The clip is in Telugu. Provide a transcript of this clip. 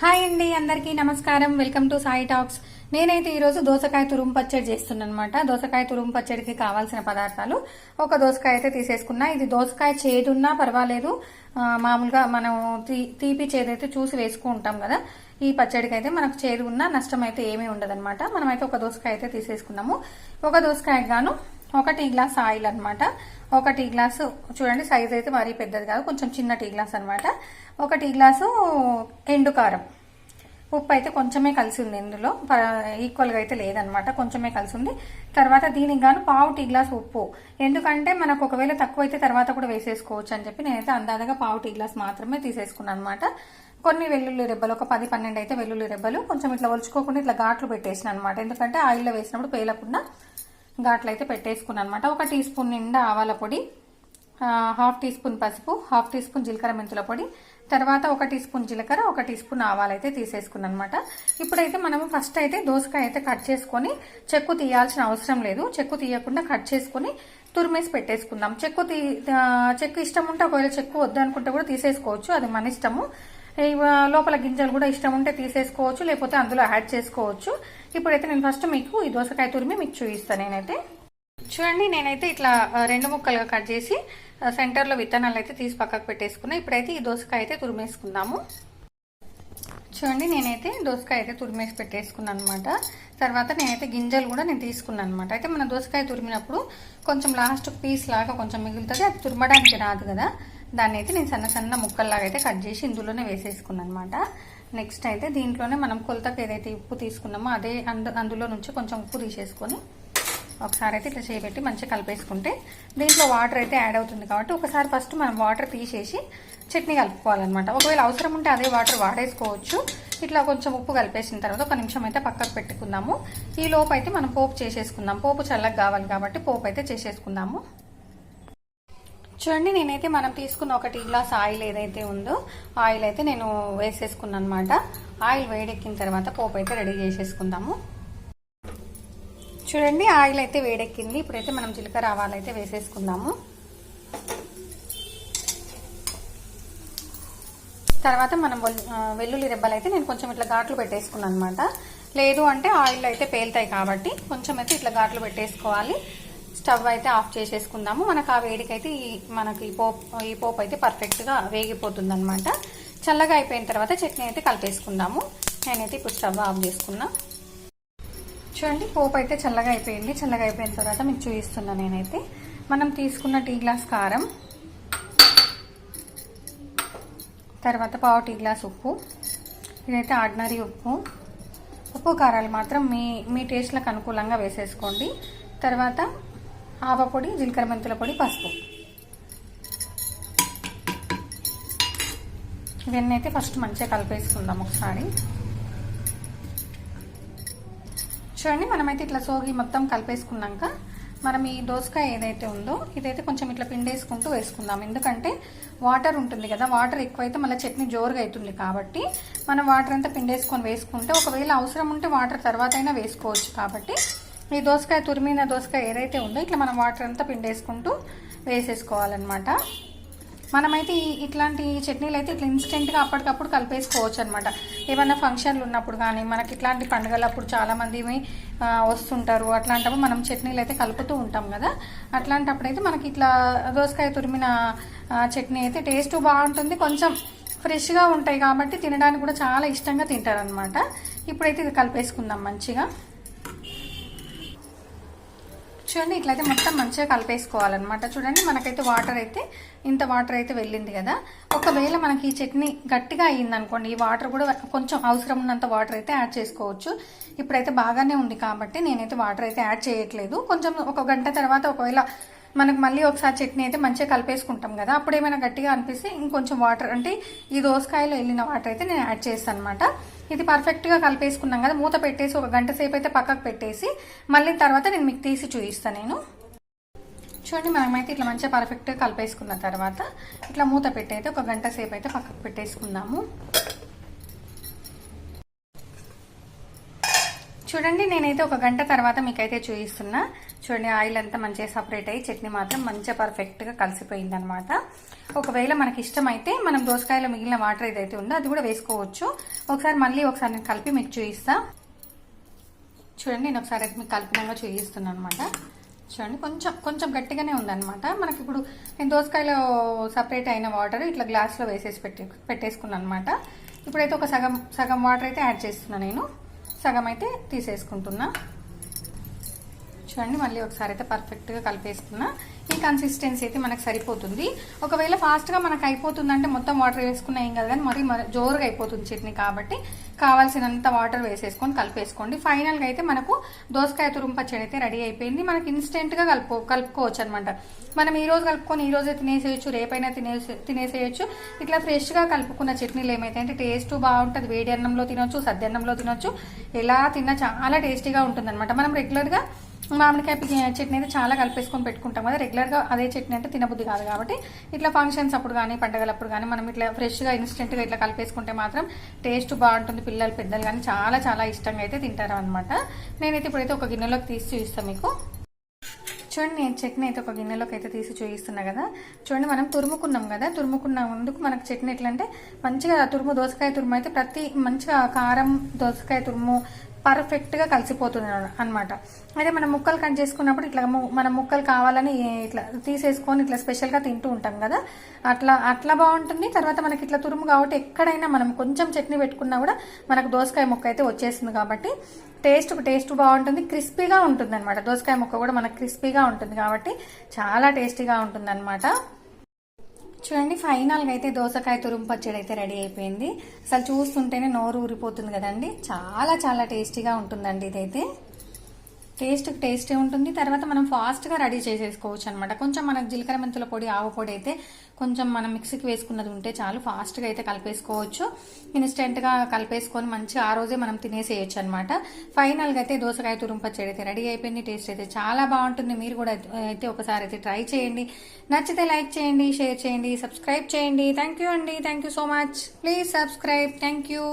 హాయ్ అండి అందరికీ నమస్కారం. Welcome to Sai talks. నేనైతే ఈరోజు దోసకాయ తురుము పచ్చడి చేస్తున్నాను అనమాట దోసకాయ తురుము పచ్చడికి కావాల్సిన పదార్థాలు ఒక దోసకాయ అయితే తీసేసుకున్నా. ఇది దోసకాయ చేదున్నా పర్వాలేదు. మామూలుగా మనం తీ తీపి చేదైతే చూసి వేసుకుంటాం కదా. ఈ పచ్చడికి అయితే మనకు చేదు ఉన్నా నష్టం అయితే ఏమీ ఉండదన్నమాట. మనమైతే ఒక దోసకాయ అయితే తీసేసుకున్నాము. ఒక దోసకాయ గాను ఒక టీ గ్లాస్ ఆయిల్ అనమాట ఒక టీ గ్లాసు చూడండి సైజ్ అయితే మరీ పెద్దది కాదు కొంచెం చిన్న టీ గ్లాస్ అనమాట ఒక టీ గ్లాసు ఎండు కారం. ఉప్పు అయితే కొంచెమే కలిసి ఉంది ఇందులో. ప- ఈక్వల్గా అయితే లేదనమాట కొంచెమే కలిసి ఉంది. తర్వాత దీనికి గాను పావు టీ గ్లాస్ ఉప్పు. ఎందుకంటే మనకు ఒకవేళ తక్కువ అయితే తర్వాత కూడా వేసేసుకోవచ్చు అని చెప్పి నేనైతే అందాదగా పావు టీ గ్లాస్ మాత్రమే తీసేసుకున్నాను అనమాట కొన్ని వెల్లుల్లి రెబ్బలు ఒక పది పన్నెండు అయితే వెల్లుల్లి రెబ్బలు కొంచెం ఇట్లా ఒలుచుకోకుండా ఇట్లా ఘాట్లు పెట్టేసిన అనమాట ఎందుకంటే ఆయిల్లో వేసినప్పుడు పేలకుండా ఘాట్లు అయితే పెట్టేసుకున్నాను అనమాట ఒక టీ స్పూన్ నిండా ఆవాల పొడి హాఫ్ టీ స్పూన్ పసుపు హాఫ్ టీ స్పూన్ జీలకర్ర మెంతుల పొడి తర్వాత ఒక టీ స్పూన్ జీలకర్ర ఒక టీ స్పూన్ ఆవాలు అయితే తీసేసుకున్నాను అనమాట ఇప్పుడైతే మనము ఫస్ట్ అయితే దోసకాయ అయితే కట్ చేసుకొని చెక్కు తీయాల్సిన అవసరం లేదు. చెక్కు తీయకుండా కట్ చేసుకొని తురిమేసి పెట్టేసుకుందాం. చెక్కు తీ చెక్కు ఇష్టం ఉంటే ఒకవేళ చెక్కు వద్దు అనుకుంటే కూడా తీసేసుకోవచ్చు. అది మన ఇష్టము. లోపల గింజలు కూడా ఇష్టం ఉంటే తీసేసుకోవచ్చు లేకపోతే అందులో యాడ్ చేసుకోవచ్చు. ఇప్పుడైతే నేను ఫస్ట్ మీకు ఈ దోసకాయ తురిమి మీకు చూపిస్తాను నేనైతే. చూడండి నేనైతే ఇట్లా రెండు ముక్కలుగా కట్ చేసి సెంటర్లో విత్తనాలు అయితే తీసి పక్కకు పెట్టేసుకున్నా. ఇప్పుడైతే ఈ దోసకాయ అయితే తురిమేసుకుందాము. చూడండి నేనైతే దోసకాయ అయితే తురిమేసి పెట్టేసుకున్నాను అనమాట తర్వాత నేనైతే గింజలు కూడా నేను తీసుకున్నాను అనమాట అయితే మన దోసకాయ తురిమినప్పుడు కొంచెం లాస్ట్ పీస్ లాగా కొంచెం మిగులుతుంది. అది తురమడానికి రాదు కదా. దాన్ని అయితే నేను సన్న సన్న ముక్కల్లాగా అయితే కట్ చేసి ఇందులోనే వేసేసుకున్నాను అనమాట నెక్స్ట్ అయితే దీంట్లోనే మనం కొలతకు ఏదైతే ఉప్పు తీసుకున్నామో అదే అందు అందులో నుంచి కొంచెం ఉప్పు తీసేసుకొని ఒకసారి అయితే ఇట్లా చేయబెట్టి మంచిగా కలిపేసుకుంటే దీంట్లో వాటర్ అయితే యాడ్ అవుతుంది కాబట్టి ఒకసారి ఫస్ట్ మనం వాటర్ తీసేసి చట్నీ కలుపుకోవాలన్నమాట. ఒకవేళ అవసరం ఉంటే అదే వాటర్ వాడేసుకోవచ్చు. ఇట్లా కొంచెం ఉప్పు కలిపేసిన తర్వాత ఒక నిమిషం అయితే పక్కకు పెట్టుకుందాము. ఈ లోపు అయితే మనం పోపు చేసేసుకుందాం. పోపు చల్లగా కావాలి కాబట్టి పోపు అయితే చేసేసుకుందాము. చూడండి నేనైతే మనం తీసుకున్న ఒక టీ గ్లాస్ ఆయిల్ ఏదైతే ఉందో ఆయిల్ అయితే నేను వేసేసుకున్నాను అనమాట ఆయిల్ వేడెక్కిన తర్వాత పోపు అయితే రెడీ చేసేసుకుందాము. చూడండి ఆయిల్ అయితే వేడెక్కింది. ఇప్పుడైతే మనం జీలకర్ర ఆవాలు అయితే వేసేసుకుందాము. తర్వాత మనం వెల్లుల్లి రెబ్బలు అయితే నేను కొంచెం ఇట్లా ఘాట్లు పెట్టేసుకున్నాను అనమాట లేదు అంటే ఆయిల్ అయితే పేలుతాయి కాబట్టి కొంచెం అయితే ఇట్లా ఘాట్లు పెట్టేసుకోవాలి. స్టవ్ అయితే ఆఫ్ చేసేసుకుందాము. మనకు ఆ వేడికైతే ఈ మనకి ఈ పోపు ఈ పోపు అయితే పర్ఫెక్ట్గా వేగిపోతుంది అనమాట చల్లగా అయిపోయిన తర్వాత చట్నీ అయితే కలిపేసుకుందాము. నేనైతే ఇప్పుడు స్టవ్ ఆఫ్ చేసుకున్నా. చూడండి పోపు అయితే చల్లగా అయిపోయింది. చల్లగా అయిపోయిన తర్వాత మీకు చూపిస్తున్నా నేనైతే. మనం తీసుకున్న టీ గ్లాస్ కారం తర్వాత పావు టీ గ్లాస్ ఉప్పు ఇదైతే ఆర్డినరీ ఉప్పు. ఉప్పు కారాలు మాత్రం మీ మీ టేస్ట్లకు అనుకూలంగా వేసేసుకోండి. తర్వాత ఆవపొడి జీలకర్ర మెంతుల పొడి పసుపు. ఇవన్నీ అయితే ఫస్ట్ మంచిగా కలిపేసుకుందాం ఒకసారి. చూడండి మనమైతే ఇట్లా సోగి మొత్తం కలిపేసుకున్నాక మనం ఈ దోసకాయ ఏదైతే ఉందో ఇదైతే కొంచెం ఇట్లా పిండేసుకుంటూ వేసుకుందాం. ఎందుకంటే వాటర్ ఉంటుంది కదా వాటర్ ఎక్కువైతే మళ్ళీ చట్నీ జోరుగా అవుతుంది కాబట్టి మనం వాటర్ అంతా పిండేసుకొని వేసుకుంటే ఒకవేళ అవసరం ఉంటే వాటర్ తర్వాత అయినా వేసుకోవచ్చు కాబట్టి ఈ దోసకాయ తురిమిన దోసకాయ ఏదైతే ఉందో ఇట్లా మనం వాటర్ అంతా పిండేసుకుంటూ వేసేసుకోవాలన్నమాట. మనమైతే ఈ ఇట్లాంటి చట్నీలు అయితే ఇట్లా ఇన్స్టెంట్గా అప్పటికప్పుడు కలిపేసుకోవచ్చు అనమాట ఏమైనా ఫంక్షన్లు ఉన్నప్పుడు కానీ మనకి ఇట్లాంటి పండుగలప్పుడు చాలామంది వస్తుంటారు. అట్లాంటప్పుడు మనం చట్నీలు అయితే కలుపుతూ ఉంటాం కదా. అట్లాంటప్పుడు అయితే మనకి ఇట్లా దోసకాయ తురిమిన చట్నీ అయితే టేస్ట్ బాగుంటుంది. కొంచెం ఫ్రెష్గా ఉంటాయి కాబట్టి తినడానికి కూడా చాలా ఇష్టంగా తింటారనమాట ఇప్పుడైతే ఇది కలిపేసుకుందాం మంచిగా. చూడండి ఇట్లయితే మొత్తం మంచిగా కలిపేసుకోవాలన్నమాట. చూడండి మనకైతే వాటర్ అయితే ఇంత వాటర్ అయితే వెళ్ళింది కదా. ఒకవేళ మనకి ఈ చట్నీ గట్టిగా అయిందనుకోండి అనుకోండి ఈ వాటర్ కూడా కొంచెం అవసరం ఉన్నంత వాటర్ అయితే యాడ్ చేసుకోవచ్చు. ఇప్పుడైతే బాగానే ఉంది కాబట్టి నేనైతే వాటర్ అయితే యాడ్ చేయట్లేదు. కొంచెం ఒక గంట తర్వాత ఒకవేళ మనకు మళ్ళీ ఒకసారి చట్నీ అయితే మంచిగా కలిపేసుకుంటాం కదా. అప్పుడు ఏమైనా గట్టిగా అనిపిస్తే ఇంకొంచెం వాటర్ అంటే ఈ దోసకాయలో వెళ్ళిన వాటర్ అయితే నేను యాడ్ చేస్తాను అనమాట ఇది పర్ఫెక్ట్గా కలిపేసుకున్నాం కదా మూత పెట్టేసి ఒక గంట సేపు అయితే పక్కకు పెట్టేసి మళ్ళీ తర్వాత నేను మీకు తీసి చూపిస్తాను నేను. చూడండి మనమైతే ఇట్లా మంచిగా పర్ఫెక్ట్గా కలిపేసుకున్న తర్వాత ఇట్లా మూత పెట్టి అయితే ఒక గంట సేపు అయితే పక్కకు పెట్టేసుకుందాము. చూడండి నేనైతే ఒక గంట తర్వాత మీకైతే చూపిస్తున్నా. చూడండి ఆయిల్ అంతా మంచిగా సపరేట్ అయ్యి చట్నీ మాత్రం మంచిగా పర్ఫెక్ట్గా కలిసిపోయింది అనమాట ఒకవేళ మనకి ఇష్టమైతే మనం దోసకాయలో మిగిలిన వాటర్ ఏదైతే ఉందో అది కూడా వేసుకోవచ్చు. ఒకసారి మళ్ళీ ఒకసారి నేను కలిపి మీకు చూపిస్తా. చూడండి నేను ఒకసారి అయితే మీకు కల్పనంగా చూపిస్తున్నాను అనమాట చూడండి కొంచెం కొంచెం గట్టిగానే ఉందన్నమాట. మనకి ఇప్పుడు నేను దోసకాయలో సపరేట్ అయిన వాటర్ ఇట్లా గ్లాస్లో వేసేసి పెట్టే పెట్టేసుకున్నాను అనమాట ఇప్పుడైతే ఒక సగం సగం వాటర్ అయితే యాడ్ చేస్తున్నా నేను. సగం అయితే తీసేసుకుంటున్నా. చూడండి మళ్ళీ ఒకసారి అయితే పర్ఫెక్ట్గా కలిపేసుకున్నా. ఈ కన్సిస్టెన్సీ అయితే మనకు సరిపోతుంది. ఒకవేళ ఫాస్ట్గా మనకు అయిపోతుందంటే మొత్తం వాటర్ వేసుకున్నా ఏం కాదు కానీ మరి జోరుగా అయిపోతుంది చట్నీ కాబట్టి కావాల్సినంత వాటర్ వేసేసుకొని కలిపేసుకోండి. ఫైనల్గా అయితే మనకు దోసకాయ తురుంపచ్చడి అయితే రెడీ అయిపోయింది. మనకి ఇన్స్టెంట్గా కలుపు కలుపుకోవచ్చు అనమాట మనం ఈ రోజు కలుపుకొని ఈ రోజే తినేసేయచ్చు రేపైనా తినేసే తినేసేయచ్చు. ఇట్లా ఫ్రెష్గా కలుపుకున్న చట్నీలు ఏమైతే అంటే టేస్ట్ బాగుంటుంది. వేడి అన్నంలో తినొచ్చు సద్దన్నంలో తినొచ్చు. ఎలా తిన్నా చాలా టేస్టీగా ఉంటుంది అనమాట మనం రెగ్యులర్గా మామిడికాయ చట్నీ అయితే చాలా కలిపేసుకొని పెట్టుకుంటాం కదా. రెగ్యులర్గా అదే చట్నీ అంటే తినబుద్ధి కాదు కాబట్టి ఇట్లా ఫంక్షన్స్ అప్పుడు కానీ పండగలప్పుడు కానీ మనం ఇట్లా ఫ్రెష్గా ఇన్స్టెంట్గా ఇట్లా కలిపేసుకుంటే మాత్రం టేస్ట్ బాగుంటుంది. పిల్లలు పెద్దలు కానీ చాలా చాలా ఇష్టంగా అయితే తింటారు అనమాట నేనైతే ఇప్పుడైతే ఒక గిన్నెలోకి తీసి చూపిస్తాను మీకు. చూడండి నేను చట్నీ అయితే ఒక గిన్నెలోకి అయితే తీసి చూపిస్తున్నా కదా. చూడండి మనం తురుముకున్నాం కదా. తురుముకున్న ముందుకు మనకు చట్నీ ఎట్లా అంటే మంచిగా తురుము దోసకాయ తురుము అయితే ప్రతి మంచిగా కారం దోసకాయ తురుము పర్ఫెక్ట్గా కలిసిపోతుంది అనమాట అయితే మనం ముక్కలు కట్ చేసుకున్నప్పుడు ఇట్లా మనం ముక్కలు కావాలని ఇట్లా తీసేసుకొని ఇట్లా స్పెషల్గా తింటూ ఉంటాం కదా. అట్లా అట్లా బాగుంటుంది. తర్వాత మనకి ఇట్లా తురుము కాబట్టి ఎక్కడైనా మనం కొంచెం చట్నీ పెట్టుకున్నా కూడా మనకు దోసకాయ ముక్క అయితే వచ్చేస్తుంది కాబట్టి టేస్ట్ టేస్ట్ బాగుంటుంది. క్రిస్పీగా ఉంటుంది అనమాట దోసకాయ ముక్క కూడా మనకు క్రిస్పీగా ఉంటుంది కాబట్టి చాలా టేస్టీగా ఉంటుంది అనమాట చూడండి ఫైనల్గా అయితే దోసకాయ తురుము పచ్చడి అయితే రెడీ అయిపోయింది. అసలు చూస్తుంటేనే నోరు ఊరిపోతుంది కదండి. చాలా చాలా టేస్టీగా ఉంటుందండి ఇదైతే. టేస్ట్ టేస్టీ ఉంటుంది. తర్వాత మనం ఫాస్ట్గా రెడీ చేసేసుకోవచ్చు అనమాట కొంచెం మనకు జీలకర్ర మెంతుల పొడి ఆవు పొడి అయితే కొంచెం మనం మిక్సీకి వేసుకున్నది ఉంటే చాలు. ఫాస్ట్గా అయితే కలిపేసుకోవచ్చు. ఇన్స్టెంట్గా కలిపేసుకొని మంచిగా ఆ రోజే మనం తినేసేయచ్చు అనమాట ఫైనల్గా అయితే దోసకాయ తురుము పచ్చడి అయితే రెడీ అయిపోయింది. టేస్ట్ అయితే చాలా బాగుంటుంది. మీరు కూడా అయితే ఒకసారి అయితే ట్రై చేయండి. నచ్చితే లైక్ చేయండి షేర్ చేయండి సబ్స్క్రైబ్ చేయండి. థ్యాంక్ యూ అండి. Thank you so much please subscribe thank you